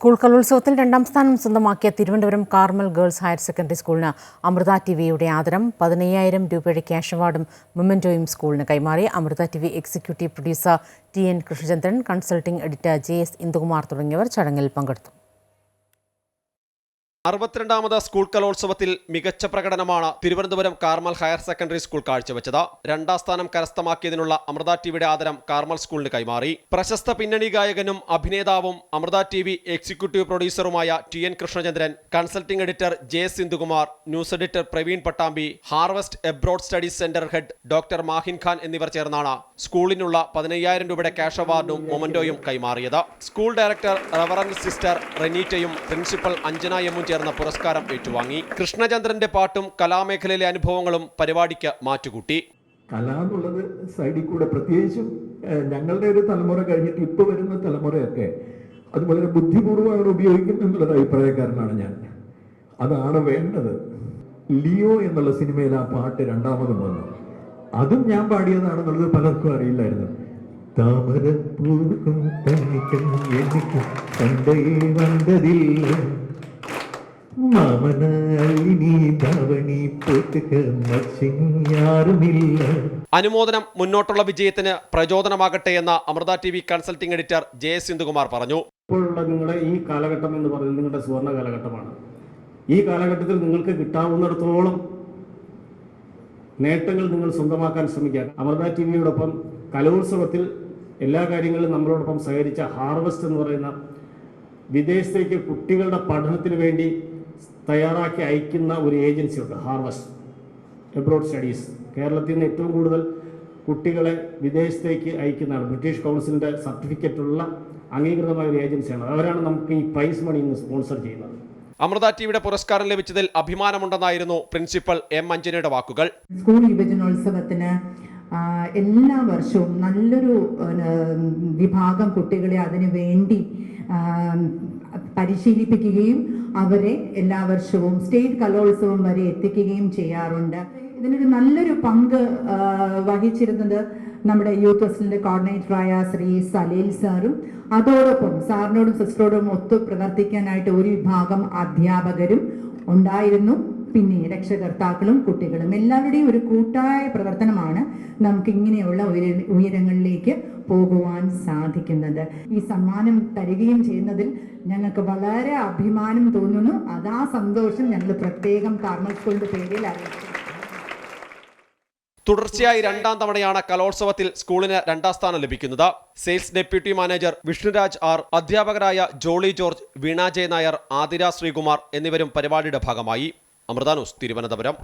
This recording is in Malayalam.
സ്കൂൾ കലോത്സവത്തിൽ രണ്ടാം സ്ഥാനം സ്വന്തമാക്കിയ Thiruvananthapuram Carmel girls higher secondary സ്കൂളിന് അമൃത ടി വിയുടെ ആദരം പതിനയ്യായിരം രൂപയുടെ ക്യാഷ് അവാർഡും മൊമെന്റോയും സ്കൂളിന് കൈമാറി. Amrita T V executive producer T N Krishnachandran consulting editor J S Indukumar തുടങ്ങിയവർ ചടങ്ങിൽ പങ്കെടുത്തു. അറുപത്തിരണ്ടാമത് സ്കൂൾ കലോത്സവത്തിൽ മികച്ച പ്രകടനമാണ് Thiruvananthapuram Carmel higher secondary school കാഴ്ചവെച്ചത്. രണ്ടാം സ്ഥാനം കരസ്ഥമാക്കിയതിനുള്ള അമൃത ടിവിയുടെ ആദരം കാർമൽ സ്കൂളിന് കൈമാറി. പ്രശസ്ത പിന്നണി ഗായകനും അഭിനേതാവും Amrita T V executive പ്രൊഡ്യൂസറുമായ T N Krishnachandran consulting editor J Sindhukumar news editor Praveen Pattambi harvest abroad studies centre head doctor Mahin Khan എന്നിവർ ചേർന്നാണ് സ്കൂളിനുള്ള പതിനയ്യായിരം രൂപയുടെ ക്യാഷ് അവാർഡും മൊമന്റോയും കൈമാറിയത്. സ്കൂൾ ഡയറക്ടർ റവറൻ സിസ്റ്റർ റെനീറ്റയും പ്രിൻസിപ്പൽ അഞ്ജന എമ്മും ചേർന്ന പുരസ്കാരം ഏറ്റുവാങ്ങി. കൃഷ്ണചന്ദ്രന്റെ പാട്ടും കലാമേഖലയിലെ അനുഭവങ്ങളും പരിപാടിക്ക് മാറ്റുകൂട്ടി. കല എന്നുള്ളത് സൈഡിൽ കൂടെ പ്രത്യേകിച്ചും ഞങ്ങളുടെ ഒരു തലമുറ കഴിഞ്ഞിട്ട് ഇപ്പൊ വരുന്ന തലമുറയൊക്കെ അത് വളരെ ബുദ്ധിപൂർവമാണ് ഉപയോഗിക്കുന്നത് എന്നുള്ളത് അഭിപ്രായക്കാരനാണ് ഞാൻ. അതാണ് വേണ്ടത്. ലിയോ എന്നുള്ള സിനിമയിൽ ആ പാട്ട് രണ്ടാമതും വന്നു. അതും ഞാൻ പാടിയതാണെന്നുള്ളത് പലർക്കും അറിയില്ലായിരുന്നു. താമര പൂക്കും തനിക്കും എനിക്കും കണ്ടേ വന്നതില്ല അനുമോദനം മുന്നോട്ടുള്ള വിജയത്തിന് പ്രചോദനമാകട്ടെ എന്ന Amrita T V consulting editor J S Sindhukumar പറഞ്ഞു. ഇപ്പോഴുള്ള നിങ്ങളുടെ ഈ കാലഘട്ടം എന്ന് പറയുന്നത് നിങ്ങളുടെ സുവർണ കാലഘട്ടമാണ്. ഈ കാലഘട്ടത്തിൽ നിങ്ങൾക്ക് കിട്ടാവുന്നിടത്തോളം നേട്ടങ്ങൾ നിങ്ങൾ സ്വന്തമാക്കാൻ ശ്രമിക്കുക. അമൃത ടി വിയോടൊപ്പം കലോത്സവത്തിൽ എല്ലാ കാര്യങ്ങളിലും നമ്മളോടൊപ്പം സഹകരിച്ച ഹാർവസ്റ്റ് എന്ന് പറയുന്ന വിദേശത്തേക്ക് കുട്ടികളുടെ പഠനത്തിന് വേണ്ടി തയ്യാറാക്കി അയക്കുന്ന ഒരു ഏജൻസിയുണ്ട് ഹാർവസ്റ്റ്. എബ്രോഡ് സ്റ്റഡീസ് കേരളത്തിൽ നിന്ന് ഏറ്റവും കൂടുതൽ കുട്ടികളെ വിദേശത്തേക്ക് അയക്കുന്നതാണ്. ബ്രിട്ടീഷ് കൗൺസിലിന്റെ സർട്ടിഫിക്കറ്റുള്ള അംഗീകൃതമായ ഒരു ഏജൻസിയാണ്. അവരാണ് നമുക്ക് ഈ പ്രൈസ് മണി ഇന്ന് സ്പോൺസർ ചെയ്യുന്നത്. അമൃത ടിവിയുടെ പുരസ്കാരം ലഭിച്ചതിൽ അഭിമാനമുണ്ടെന്നായിരുന്നു പ്രിൻസിപ്പൽ എം അഞ്ജനയുടെ വാക്കുകൾ. സ്കൂൾ യുവജനോത്സവത്തിന് എല്ലാ വർഷവും നല്ലൊരു വിഭാഗം കുട്ടികളെ അതിനു വേണ്ടി പരിശീലിപ്പിക്കുകയും അവരെ എല്ലാ വർഷവും സ്റ്റേറ്റ് കലോത്സവം വരെ എത്തിക്കുകയും ചെയ്യാറുണ്ട്. ഇതിനൊരു നല്ലൊരു പങ്ക് വഹിച്ചിരുന്നത് നമ്മുടെ യൂത്ത് ഫെസ്റ്റിന്റെ കോർഡിനേറ്ററായ ശ്രീ സലീൽ സാറും. അതോടൊപ്പം സാറിനോടും സിസ്റ്ററോടും ഒത്തു പ്രവർത്തിക്കാനായിട്ട് ഒരു വിഭാഗം അധ്യാപകരും ഉണ്ടായിരുന്നു. പിന്നെ രക്ഷകർത്താക്കളും കുട്ടികളും. എല്ലാവരുടെയും ഒരു കൂട്ടായ പ്രവർത്തനമാണ് നമുക്ക് ഇങ്ങനെയുള്ള ഉയര ഉയരങ്ങളിലേക്ക് പോകുവാൻ സാധിക്കുന്നത്. ഈ സമ്മാനം തരികയും ചെയ്യുന്നതിൽ ഞങ്ങൾക്ക് വളരെ അഭിമാനം തോന്നുന്നു. അതാ സന്തോഷം ഞങ്ങൾ പ്രത്യേകം കാർമൽ സ്കൂളിന്റെ പേരിൽ അറിയിക്കുന്നു. തുടർച്ചയായി രണ്ടാം തവണയാണ് കലോത്സവത്തിൽ സ്കൂളിന് രണ്ടാം സ്ഥാനം ലഭിക്കുന്നത്. Sales deputy manager Vishnuraj R അധ്യാപകരായ ജോളി ജോർജ് വീണ നായർ ആതിര ശ്രീകുമാർ എന്നിവരും പരിപാടിയുടെ ഭാഗമായി. അമൃത ന്യൂസ് തിരുവനന്തപുരം.